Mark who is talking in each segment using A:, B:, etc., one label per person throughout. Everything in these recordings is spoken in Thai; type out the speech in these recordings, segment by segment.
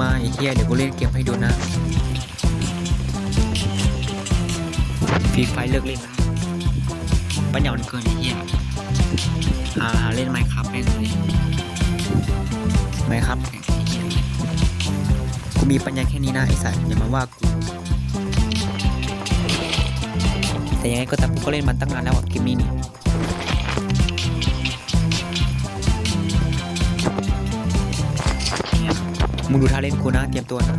A: มาไอ้เฮียเดี๋ยวกูเล่นเกมให้ดูนะฟรีไฟเลิกเล่นปัญญามันเกินไอ้เฮียหาหาเล่นไมครับแม่งเลยไมครับกูมีปัญญาแค่นี้นะไอ้สัตว์อย่ามาว่ากูแต่ยังไงก็ตามกูก็เล่นมันตั้งนานแล้วอะเกมนี้นี่ มึงดูท่าเล่นกูนะ เตรียมตัวนะ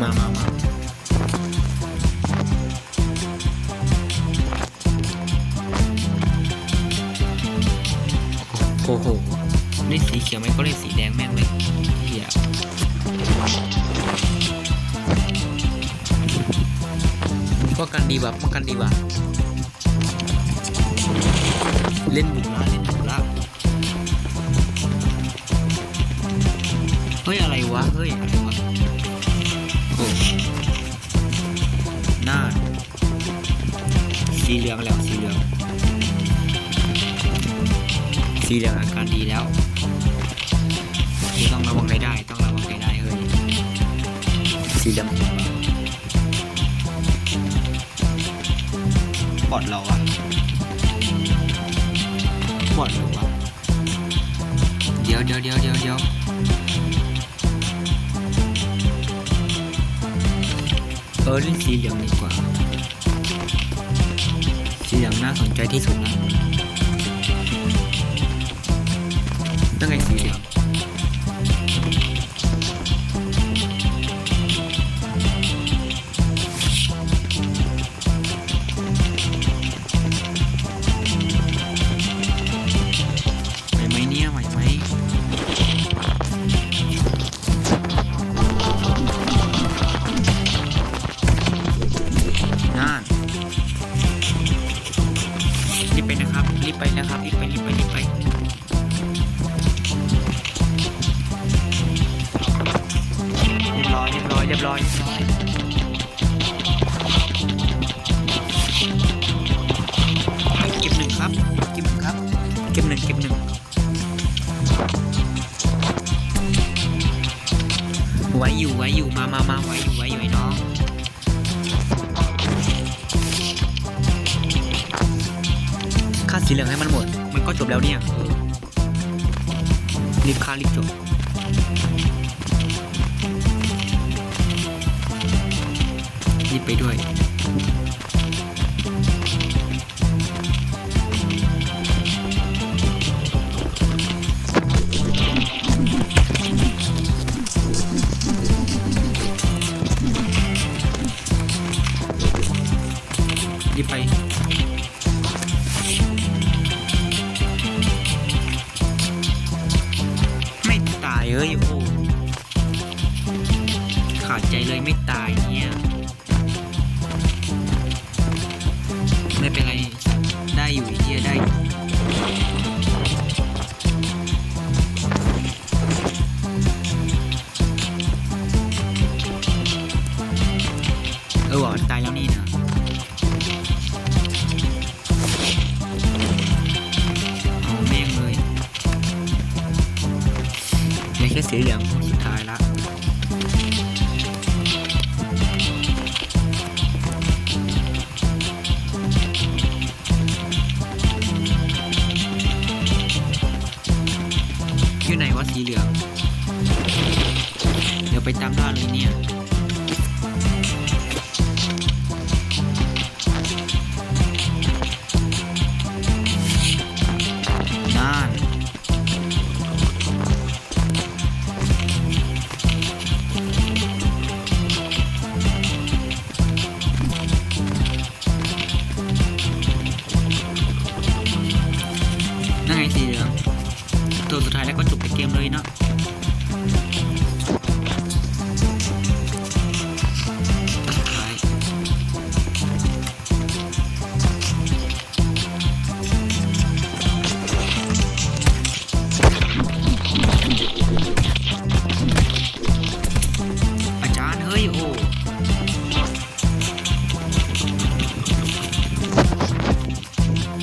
A: มามามาโอ้โหเล่นสีเขียวไหมก็เล่นสีแดงแม่งเลยเฮียป้องกันดีว่ะป้องกันดีว่ะเล่นบุกละเล่นะ ยอะไรวะโอ้หน้าสีเหลืองแล้วสีเหลืองสีเหลืองอาการดีแล้วต้องระวังให้ได้ ต้องระวังให้ได้เฮ้ยสีเหลืองบอดเราอะบอดเราอะเดี๋ยวเดี๋ยวเดี๋ยวเดี๋ยวเดี๋ยว เออเล่นสีเหลืองดีกว่า สีเหลืองน่าสนใจที่สุดนะตั้งไงสี อยเรียบร้อยเรียบร้อยเรียบร้อยเก็บหนึ่งครับเก็บหนึ่งครับเก็บหนึ่งเก็บหนึ่งไว้อยู่ไว้อยู่มามามาไว้อยู่ไว้อยู่ไอ้น้องค่าสีเหลืองให้มันหมด มันก็จบแล้วเนี่ยเออรีบค่ารีบจบ รีบไปด้วย รีบไปไม่ตายเอ้ยโอ้ขาดใจเลยไม่ตายเนี่ย ไม่เป็นไร ได้อยู่เฮียได้เออว่ะตายแล้วนี่นะเอาแม่งเลยเหลือแค่สีเหลือง ไปตามล่าเลยเนี่ยน่านั่นไงสีเหลืองตัวสุดท้ายแล้วก็จบเกมเลยเนาะ การเฮ้ยโอ้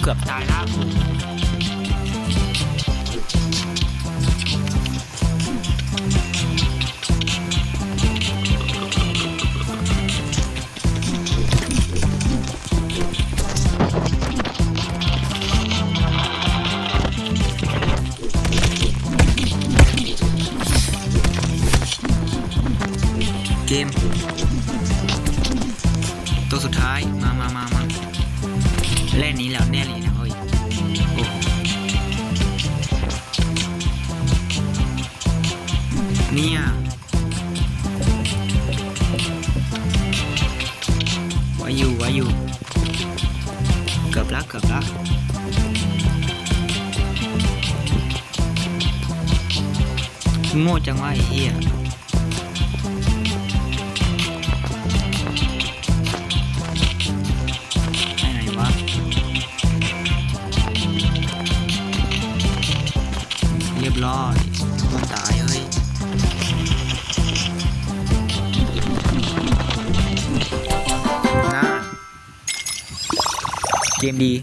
A: เกือบตายแล้ว กม ตัวสุดท้ายมามามามาแล่นนี้แล้วแน่เลยนะเฮ้ยโอ้เนี่ยไว้อยู่ไว้อยู่ เกือบและเกือบและโง่จังวะไอ้เหี้ย ยบร้อยมันตายเฮ้ยน่าเกมดี